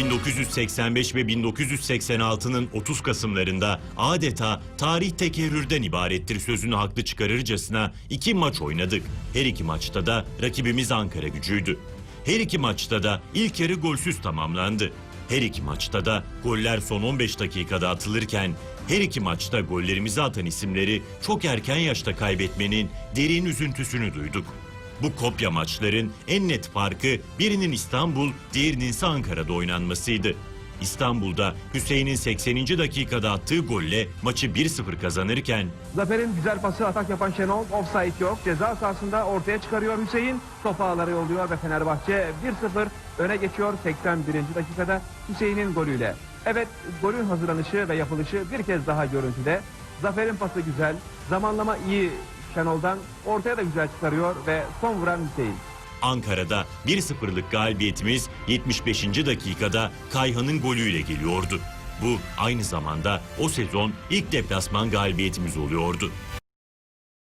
1985 ve 1986'nın 30 Kasımlarında adeta tarih tekerrürden ibarettir sözünü haklı çıkarırcasına iki maç oynadık. Her iki maçta da rakibimiz Ankara gücüydü. Her iki maçta da ilk yarı golsüz tamamlandı. Her iki maçta da goller son 15 dakikada atılırken her iki maçta gollerimizi atan isimleri çok erken yaşta kaybetmenin derin üzüntüsünü duyduk. Bu kopya maçların en net farkı birinin İstanbul, diğerinin ise Ankara'da oynanmasıydı. İstanbul'da Hüseyin'in 80. dakikada attığı golle maçı 1-0 kazanırken Zafer'in güzel pası atak yapan Şenol offside yok. Ceza sahasında ortaya çıkarıyor Hüseyin. Top ağları yolluyor ve Fenerbahçe 1-0 öne geçiyor 81. dakikada Hüseyin'in golüyle. Evet golün hazırlanışı ve yapılışı bir kez daha görüntüde. Zafer'in pası güzel, zamanlama iyi Şenol'dan ortaya da güzel çıkarıyor ve son vuran Hüseyin. Ankara'da 1-0'lık galibiyetimiz 75. dakikada Kayhan'ın golüyle geliyordu. Bu aynı zamanda o sezon ilk deplasman galibiyetimiz oluyordu.